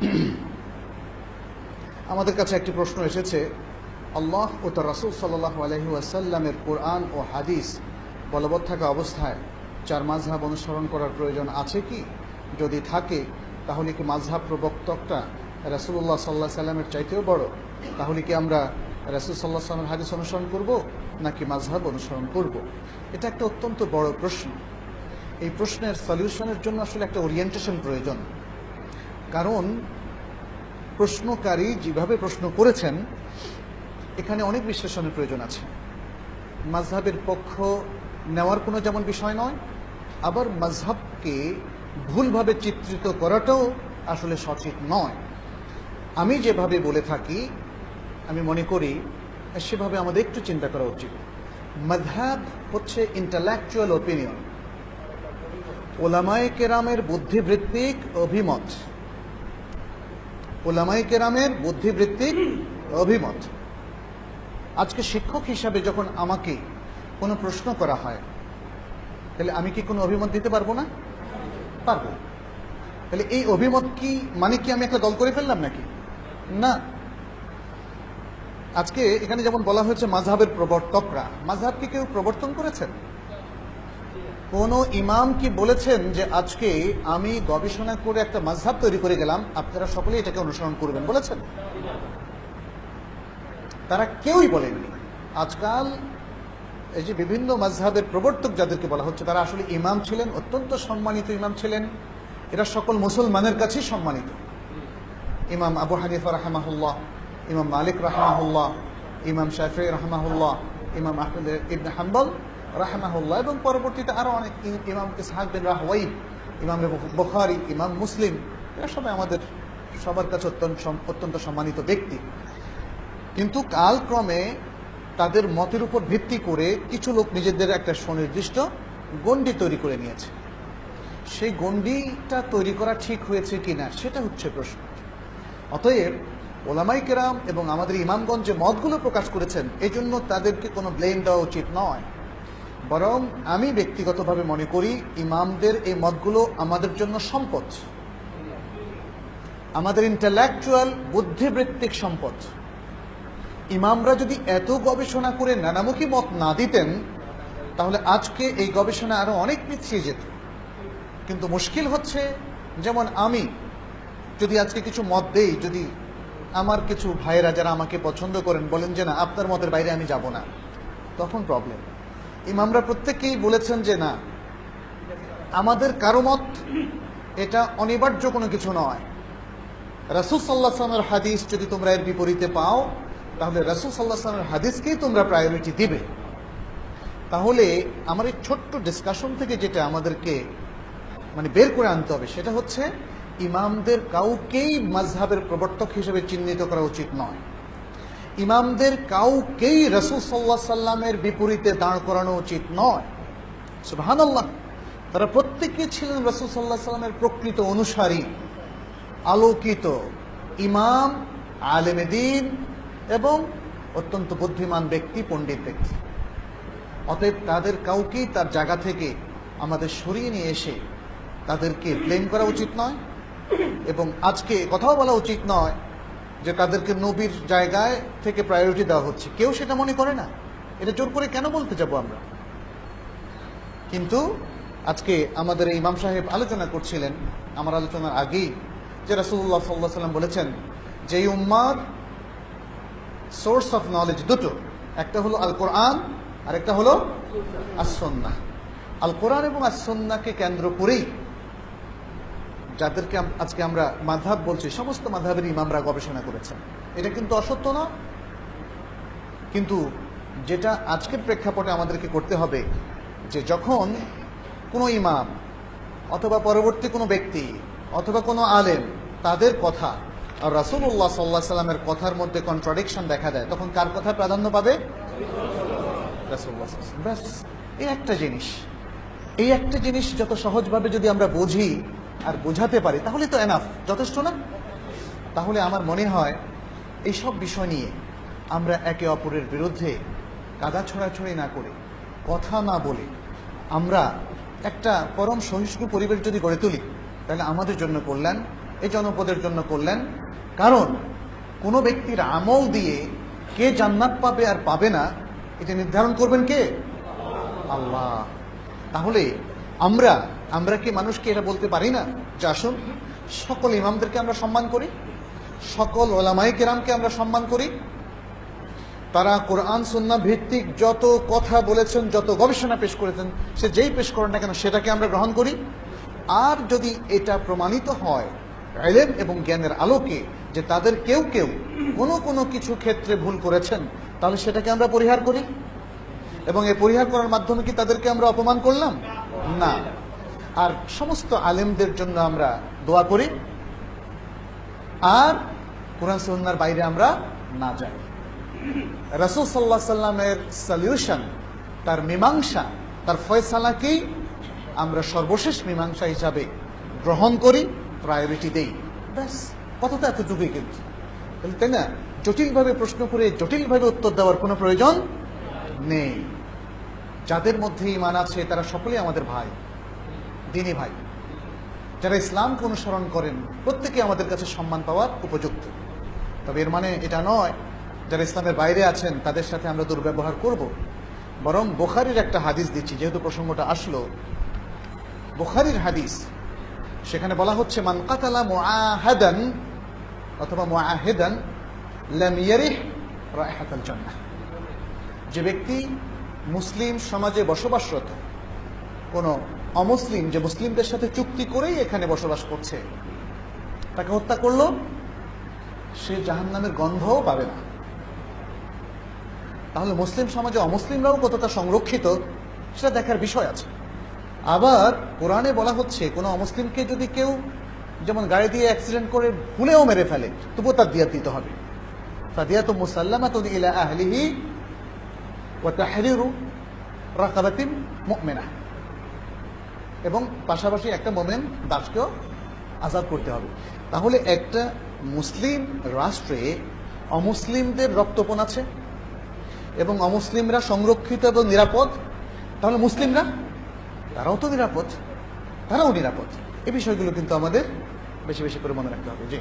আমাদের কাছে একটি প্রশ্ন এসেছে। আল্লাহ ও তার রাসুল সাল্লাহ আলহি আসাল্লামের কোরআন ও হাদিস বলবৎ থাকা অবস্থায় চার মাঝহাব অনুসরণ করার প্রয়োজন আছে কি? যদি থাকে, তাহলে কি মাঝহাব প্রবক্তকটা রাসুল্লাহ সাল্লাহ সাল্লামের চাইতেও বড়? তাহলে কি আমরা রাসুল সাল্লাহ সাল্লামের হাদিস অনুসরণ করব, নাকি মাঝহাব অনুসরণ করব? এটা একটা অত্যন্ত বড় প্রশ্ন। এই প্রশ্নের সলিউশনের জন্য আসলে একটা ওরিয়েন্টেশন প্রয়োজন। কারণ প্রশ্নকারী যেভাবে প্রশ্ন করেছেন, এখানে অনেক বিশ্লেষণের প্রয়োজন আছে। মাঝহাবের পক্ষ নেওয়ার কোনো যেমন বিষয় নয়, আবার মাঝহাবকে ভুলভাবে চিত্রিত করাটাও আসলে সঠিক নয়। আমি যেভাবে বলে থাকি, আমি মনে করি, সেভাবে আমাদের একটু চিন্তা করা উচিত। মাঝহাব হচ্ছে ইন্টালেকচুয়াল ওপিনিয়ন ওলামায়ে কেরামের বুদ্ধিবৃত্তিক অভিমত। ওলামাই কেরামের বুদ্ধিবৃত্তিক অভিমত। আজকে শিক্ষক হিসাবে যখন আমাকে কোনো প্রশ্ন করা হয়, তাহলে আমি কি কোনো অভিমত দিতে পারব না? পারব। তাহলে এই অভিমত কি মানে কি আমি একটা দল করে ফেললাম নাকি? না। আজকে এখানে যেমন বলা হয়েছে মাঝহাবের প্রবর্তকরা মাঝহাব কি কেউ প্রবর্তন করেছেন? কোন ইমাম কি বলেছেন যে আজকে আমি গবেষণা করে একটা মাঝহাব তৈরি করে গেলাম, আপনারা সকলে এটাকে অনুসরণ করবেন বলেছেন? তারা কেউই বলেননি। আজকাল এই যে বিভিন্ন মাঝহাবের প্রবর্তক যাদেরকে বলা হচ্ছে, তারা আসলে ইমাম ছিলেন, অত্যন্ত সম্মানিত ইমাম ছিলেন। এরা সকল মুসলমানের কাছেই সম্মানিত। ইমাম আবু হানিফা রাহমাহুল্লাহ, ইমাম মালিক রাহমাহুল্লাহ, ইমাম শাফি রাহমাহুল্লাহ, ইমাম আহমেদ ইবনে হাম্বল রাহমাহুল্লাহ, এবং পরবর্তীতে আরও অনেক ইমাম ইসহাক বিন রাহওয়াইব ইমাম বখারি, ইমাম মুসলিম, এরা সবাই আমাদের সবার কাছে অত্যন্ত অত্যন্ত সম্মানিত ব্যক্তি। কিন্তু কালক্রমে তাদের মতের উপর ভিত্তি করে কিছু লোক নিজেদের একটা সুনির্দিষ্ট গণ্ডি তৈরি করে নিয়েছে। সেই গণ্ডিটা তৈরি করা ঠিক হয়েছে কিনা, সেটা হচ্ছে প্রশ্ন। অতএব ওলামাই কেরাম এবং আমাদের ইমামগঞ্জে মতগুলো প্রকাশ করেছেন এই জন্য তাদেরকে কোনো ব্লেম দেওয়া উচিত নয়। বরং আমি ব্যক্তিগতভাবে মনে করি ইমামদের এই মতগুলো আমাদের জন্য সম্পদ। আমাদের ইন্টালেকচুয়াল বুদ্ধিবৃত্তিক সম্পদ। ইমামরা যদি এত গবেষণা করে নানামুখী মত না দিতেন, তাহলে আজকে এই গবেষণা আরও অনেক পিছিয়ে যেত। কিন্তু মুশকিল হচ্ছে, যেমন আমি, যদি আজকে কিছু মত দেই, যদি আমার কিছু ভাইয়েরা যারা আমাকে পছন্দ করেন বলেন যে, না, আপনার মতের বাইরে আমি যাব না, তখন প্রবলেম ইমামরা প্রত্যেকেই বলেছেন যে না, আমাদের কারও মত এটা অনিবার্য কোনো কিছু নয়। রাসুল সাল্লাহ সালামের হাদিস যদি তোমরা এর বিপরীতে পাও, তাহলে রাসুল সাল্লাহ সালামের হাদিসকেই তোমরা প্রায়োরিটি দিবে। তাহলে আমার এই ছোট্ট ডিসকাশন থেকে যেটা আমাদেরকে মানে বের করে আনতে হবে, সেটা হচ্ছে ইমামদের কাউকেই মাজহাবের প্রবর্তক হিসেবে চিহ্নিত করা উচিত নয়। ইমামদের কাউকেই রসুল সাল্লাহ সাল্লামের বিপরীতে দাঁড় করানো উচিত নয়। সুবহানাল্লাহ। তারা প্রত্যেকে ছিলেন রসুল সাল্লাহ সাল্লামের প্রকৃত অনুসারী, আলোকিত ইমাম আলেমেদিন এবং অত্যন্ত বুদ্ধিমান ব্যক্তি, পণ্ডিত ব্যক্তি। অতএব তাদের কাউকেই তার জায়গা থেকে আমাদের সরিয়ে নিয়ে এসে তাদেরকে ব্লেম করা উচিত নয় এবং আজকে কথাও বলা উচিত নয় যে তাদেরকে নবীর জায়গায় থেকে প্রায়োরিটি দেওয়া হচ্ছে। কেউ সেটা মনে করে না। এটা জোর করে কেন বলতে যাব আমরা? কিন্তু আজকে আমাদের ইমাম সাহেব আলোচনা করছিলেন আমার আলোচনার আগেই যে রাসুল্লাহ সাল্লাহ সাল্লাম বলেছেন যে উম্মার সোর্স অফ নলেজ দুটো। একটা হলো আল কোরআন আর একটা হলো আসন্না আল কোরআন এবং আসন্নাকে কেন্দ্র করেই যাদেরকে আজকে আমরা মাধাব বলছি, সমস্ত মাধাবের ইমামরা গবেষণা করেছেন। এটা কিন্তু অসত্য না। কিন্তু যেটা আজকের প্রেক্ষাপটে আমাদেরকে করতে হবে, যে যখন কোনো ইমাম অথবা পরবর্তী কোনো ব্যক্তি অথবা কোনো আলেম তাদের কথা, আর রাসুল্লাহ সাল্লাহ সাল্লামের কথার মধ্যে কন্ট্রাডিকশন দেখা দেয়, তখন কার কথা প্রাধান্য পাবে। ব্যাস, এই একটা জিনিস, এই একটা জিনিস যত সহজভাবে যদি আমরা বুঝি আর বোঝাতে পারি, তাহলে তো এনাফ যথেষ্ট না? তাহলে আমার মনে হয় এই সব বিষয় নিয়ে আমরা একে অপরের বিরুদ্ধে কাদা ছড়াছড়ি না করে, কথা না বলে, আমরা একটা পরম সহিষ্ণু পরিবেশ যদি গড়ে তুলি, তাহলে আমাদের জন্য কল্যাণ এই জনপদের জন্য করলেন কারণ, কোনো ব্যক্তির আমল দিয়ে কে জান্নাত পাবে আর পাবে না, এটা নির্ধারণ করবেন কে? আল্লাহ। তাহলে আমরা আমরা কি মানুষকে এটা বলতে পারি না? যে আসুন, সকল ইমামদেরকে আমরা সম্মান করি, সকল ওলামাই কেরামকে আমরা সম্মান করি। তারা কোরআন সুন্না ভিত্তিক যত কথা বলেছেন, যত গবেষণা পেশ করেছেন, সে যেই পেশ করেন না কেন, সেটাকে আমরা গ্রহণ করি। আর যদি এটা প্রমাণিত হয় এলেম এবং জ্ঞানের আলোকে যে তাদের কেউ কেউ কোনো কোনো কিছু ক্ষেত্রে ভুল করেছেন, তাহলে সেটাকে আমরা পরিহার করি। এবং এই পরিহার করার মাধ্যমে কি তাদেরকে আমরা অপমান করলাম? না। আর সমস্ত আলেমদের জন্য আমরা দোয়া করি। আর কোরআন সন্ন্যার বাইরে আমরা না যাই। রসুল সাল্লাহ সাল্লামের সলিউশন তার মীমাংসা, তার ফয়সালাকেই আমরা সর্বশেষ মীমাংসা হিসাবে গ্রহণ করি প্রায়োরিটি দেই। ব্যাস, কথাটা এতটুকুই কিন্তু। তাই না? জটিলভাবে প্রশ্ন করে জটিলভাবে উত্তর দেওয়ার কোনো প্রয়োজন নেই। যাদের মধ্যে ইমান আছে, তারা সকলেই আমাদের ভাই, দিনী ভাই। যারা ইসলামকে অনুসরণ করেন, প্রত্যেকে আমাদের কাছে সম্মান পাওয়ার উপযুক্ত। তবে এর মানে এটা নয়, যারা ইসলামের বাইরে আছেন, তাদের সাথে আমরা দুর্ব্যবহার করব। বরং বোখারির একটা হাদিস দিচ্ছি, যেহেতু প্রসঙ্গটা আসলো। বোখারির হাদিস, সেখানে বলা হচ্ছে, মান কাতালা অথবা মুআহিদান, লাম ইয়ারিহ রাইহাতাল জান্নাহ। যে ব্যক্তি মুসলিম সমাজে বসবাসরত। কোনো অমুসলিম যে মুসলিমদের সাথে চুক্তি করেই এখানে বসবাস করছে, তাকে হত্যা করল, সে জাহান্নামের গন্ধও পাবে না। তাহলে মুসলিম সমাজে অমুসলিমরাও কতটা সংরক্ষিত, সেটা দেখার বিষয় আছে। আবার কোরআনে বলা হচ্ছে, কোনো অমুসলিমকে যদি কেউ যেমন গাড়ি দিয়ে অ্যাক্সিডেন্ট করে ভুলেও মেরে ফেলে, তবুও তার দিয়া দিতে হবে। ফাদিয়া তো মুসাল্লামা তো ইলা আহলিহি ওয়া তাহরিরু রাকাবাতিন মুমিনা এবং পাশাপাশি একটা মোমেন দাসকেও আজাদ করতে হবে। তাহলে একটা মুসলিম রাষ্ট্রে অমুসলিমদের রক্তপণ আছে এবং অমুসলিমরা সংরক্ষিত এবং নিরাপদ, তাহলে মুসলিমরা? তারাও তো নিরাপদ, তারাও নিরাপদ। এই বিষয়গুলো কিন্তু আমাদের বেশি বেশি করে মনে রাখতে হবে। জি।